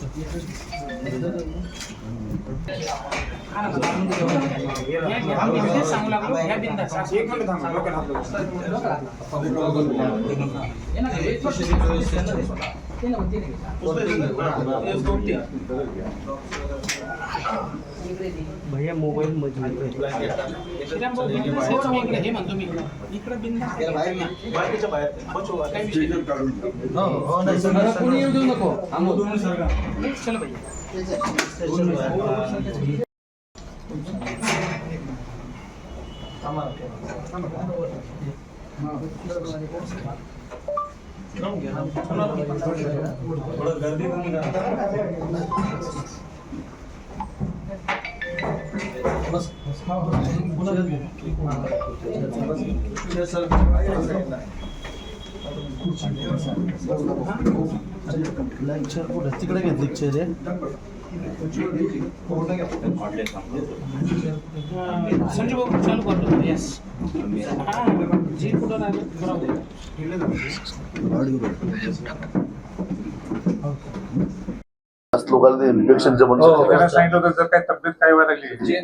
Gracias. भैया mobile मध्ये हे म्हणतो मी इकडे बिंदा तिकडे घेतली चेर संजू भाऊ चालू करतो येस हा जी कुठं लागलं बरोबर लोकांना इन्फेक्शनचं हो म्हणून त्याला सांगितलं होतं जर काही तब्येत काय व्हायला लागली.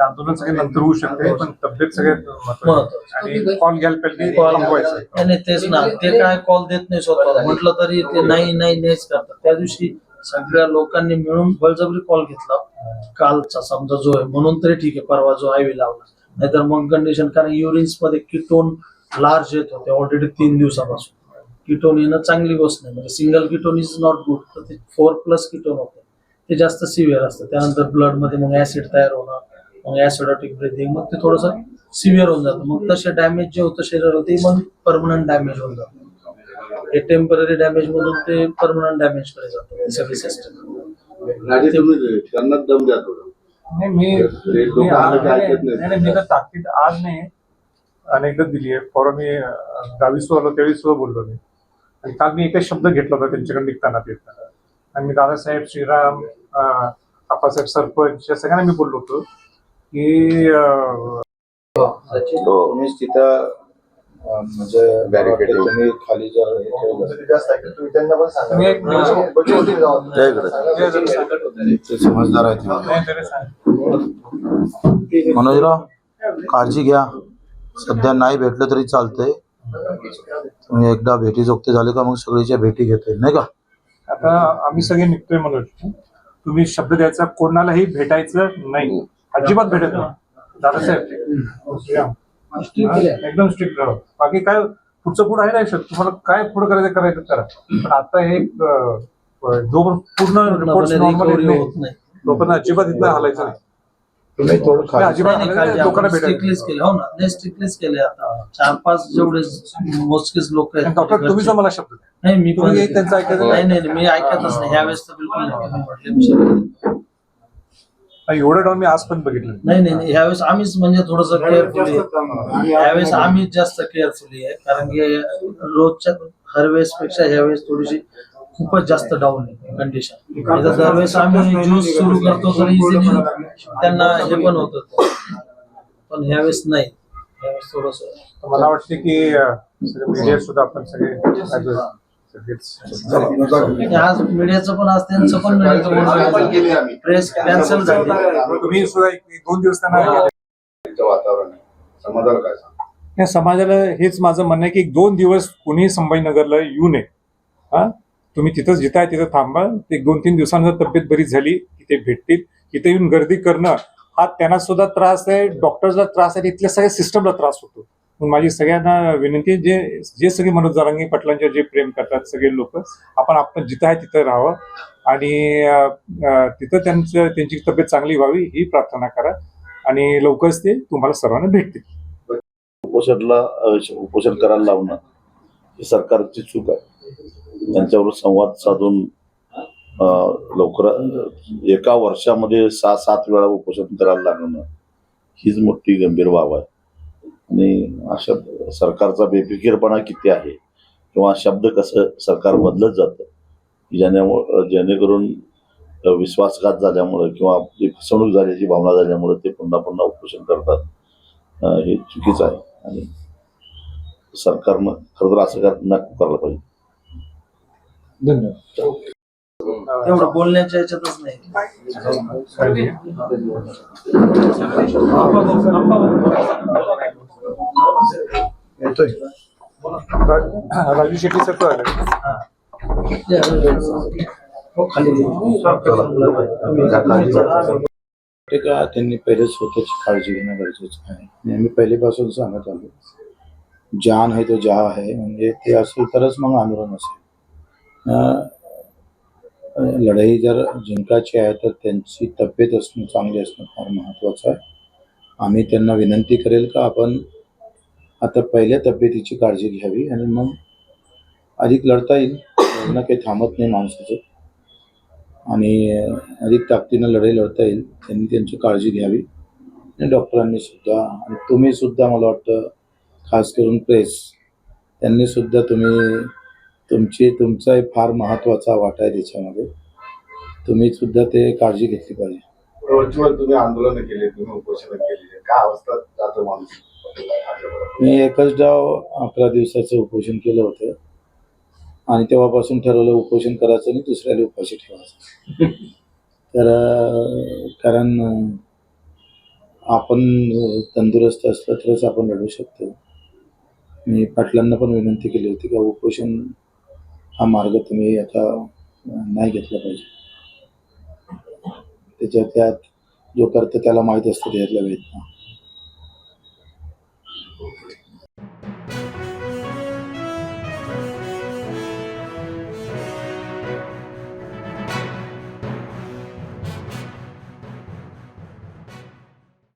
तर आंदोलन सगळे नंतर होऊ शकते पण तब्येत सगळ्यात महत्वाची. आणि कॉल घ्यायला पाहिजे थांबवायचं. नाही, तेच ना. ते काय कॉल देत नाही स्वतः म्हटलं तरी ते नाही नाही नाहीच करतात. त्या दिवशी सगळ्या लोकांनी मिळून बळजबरी कॉल घेतला. कालचा समजा जो आहे म्हणून तरी ठीक आहे परवा जो आयवी लावला. नाहीतर मग कंडिशन कारण युरिन्समध्ये किटोन लार्ज येत होते ऑलरेडी तीन दिवसापासून. किटोन येणं चांगली गोष्ट नाही. म्हणजे single ketone is not good तर ते फोर प्लस किटोन होते. ते जास्त सिव्हिअर असतं. त्यानंतर ब्लडमध्ये मग ऍसिड तयार होणं. मग ऍसिडॉटिक ब्रिथिंग मग ते थोडंसं सिव्हिअर होऊन जातं. मग तसे डॅमेज जे होतं शरीरावर ते मग परमनंट डॅमेज होऊन जातं. हे टेंपररी डॅमेज मधून ते परमनंट डॅमेजकडे जातं. ही सगळी सिस्टम राजे तुम्ही त्यांना दम द्या थोडं. नाही मी मी आज-. नाही. नाही, मी तर ताकीद आज नाही. अनेकदा दिली आहे. परवा मी दहावीस आलो त्यावेळी सुद्धा बोललो मी. आणि काल मी एकच शब्द घेतला होता त्यांच्याकडे निघताना फिरताना आणि मी दादासाहेब श्रीराम अं, आप्पासाहेब सरपंच या सगळ्यांना मी बोललो होतो. की अं, तुम्हीच तिथं अं, म्हणजे Barricade तुम्ही खाली जर हे ठेवलं जास्त आहे. तुम्ही त्यांना पण सांगा. मी एक- बचत- बचत होती जाऊ. जय इकडे. हे जरा सांगा. ते समजदार आहेत सांग. मनोजराव काळजी घ्या सध्या नाही भेटलं तरी चालतंय तुम्ही एकदा भेटी जोगते झाले का मग सगळीच्या भेटी घेता येईल नाही का आता आम्ही सगळे निघतोय मनोज तुम्ही शब्द द्यायचा कोणालाही भेटायचं नाही अजिबात भेटत नाही. दादासाहेब. श्रीराम. एकदम स्ट्रिक्ट राहा. बाकी काय पुढचं पुढं आहे ना आयुष्यात? तुम्हाला काय पुढं करायचं करायचं करा. पण आता हे जो पूर्ण रिपोर्ट नॉर्मल येत रिकव्हरी नाही. होत नाही. लोकांना अजिबात इथं हलायचं नाही. नाही, नाही, नाही, स्ट्रिक्टलीच केले. हो ना नाही स्ट्रिक्टलीच केले आता. चार पाच जेवढे मोजकेच लोक आहेत डॉक्टर तुम्ही जो मला शब्द. नाही मी त्यांचं ऐकायचं नाही नाही. नाही, मी ऐकतच नाही. यावेळेस तर बिलकुल नाही तुम्ही म्हटले मी शब्द. आणि एवढं डाऊन मी आज पण बघितलं नाही. नाही नाही यावेळेस आम्हीच म्हणजे थोडस केअरफुली आहे. यावेळेस आम्हीच जास्त केअरफुली आहे. कारण की रोजच्या हर वेळेस पेक्षा यावेळेस थोडीशी खूपच जास्त डाऊन आहे कंडिशन दरवेळेस आम्ही ज्यूस सुरू करतो तर इझिली त्यांना हे पण होत. पण यावेळेस नाही. थोडस मला वाटते की मीडिया सुद्धा आपण सगळे आज मीडियाचं पण आज त्यांचं पण केली प्रेस कॅन्सल झाली तुम्ही सुद्धा दोन दिवस त्यांना वातावरण समाजाला काय या समाजाला हेच माझं म्हणणं आहे की दोन दिवस कुणी संभाजीनगरला येऊ नये. हा? तुम्ही तिथं जिथं आहे तिथं थांबा. एक दोन तीन दिवसानंतर तब्येत बरी झाली तिथे भेटतील. तिथे येऊन गर्दी करणं हा त्यांना सुद्धा त्रास आहे डॉक्टरला त्रास आहे इथल्या सगळ्या सिस्टमला त्रास होतो. माझी सगळ्यांना विनंती आहे, जे जे सगळे मनोज जारांगी पटलांचे जे प्रेम करतात सगळे लोक आपण आपण जिथं आहे तिथं राहावं. आणि तिथं त्यांचं त्यांची तब्येत चांगली व्हावी ही प्रार्थना करा. आणि लवकरच ते तुम्हाला सर्वांना भेटतील. उपोषणला उपोषण करायला लावणं ही सरकारची चूक आहे. त्यांच्यावर संवाद साधून लवकर एका वर्षामध्ये सहा सात वेळा उपोषण करायला लागणं हीच मोठी गंभीर बाब आहे. आणि अशा सरकारचा बेफिकीरपणा किती आहे? किंवा शब्द कसं सरकार बदलत जातं? ज्याच्यामुळं जेणेकरून विश्वासघात झाल्यामुळं किंवा आपली फसवणूक झाल्याची भावना झाल्यामुळं ते पुन्हा पुन्हा उपोषण करतात हे चुकीचं आहे. आणि सरकारनं खरं तर असं कर नको करायला पाहिजे. धन्यवाद. तेवढं बोलण्याच्या याच्यातच नाही. येतोय. राजू शेट्टी सर आले ते का त्यांनी पहिले स्वतःची काळजी घेणं गरजेचं आहे. आणि आम्ही पहिलेपासून सांगत आलो. जान आहे तो जहा आहे म्हणजे ते असेल तरच मग आंदोलन असेल. लढाई जर जिंकायची आहे तर त्यांची तब्येत असणं चांगली असणं फार महत्त्वाचं आहे. आम्ही त्यांना विनंती करेल का आपण आता पहिल्या तब्येतीची काळजी घ्यावी आणि मग अधिक लढता येईल. लढणं काही थांबत नाही माणसाचं. आणि अधिक ताकदीनं लढाई लढता येईल. त्यांनी त्यांची काळजी घ्यावी. आणि डॉक्टरांनी सुद्धा आणि तुम्ही सुद्धा मला वाटतं खास करून प्रेस त्यांनी सुद्धा तुम्ही तुमची तुमचा एक फार महत्त्वाचा वाटा आहे त्याच्यामध्ये. तुम्ही सुद्धा ते काळजी घेतली पाहिजे. तुम्ही आंदोलन केले तुम्ही उपोषण केली. काय अवस्था जातो माणूस? मी एकच डाव अकरा दिवसाचं उपोषण केलं होतं. आणि तेव्हापासून ठरवलं उपोषण करायचं आणि दुसऱ्याला उपाशी ठेवायचं. तर कारण आपण तंदुरुस्त असलं तरच आपण लढू शकतो. मी पाटलांना पण विनंती केली होती का उपोषण हा मार्ग तुम्ही आता नाही घेतला पाहिजे. त्याच्यात त्यात जो करतो त्याला माहीत असतं त्यातल्या वेदना.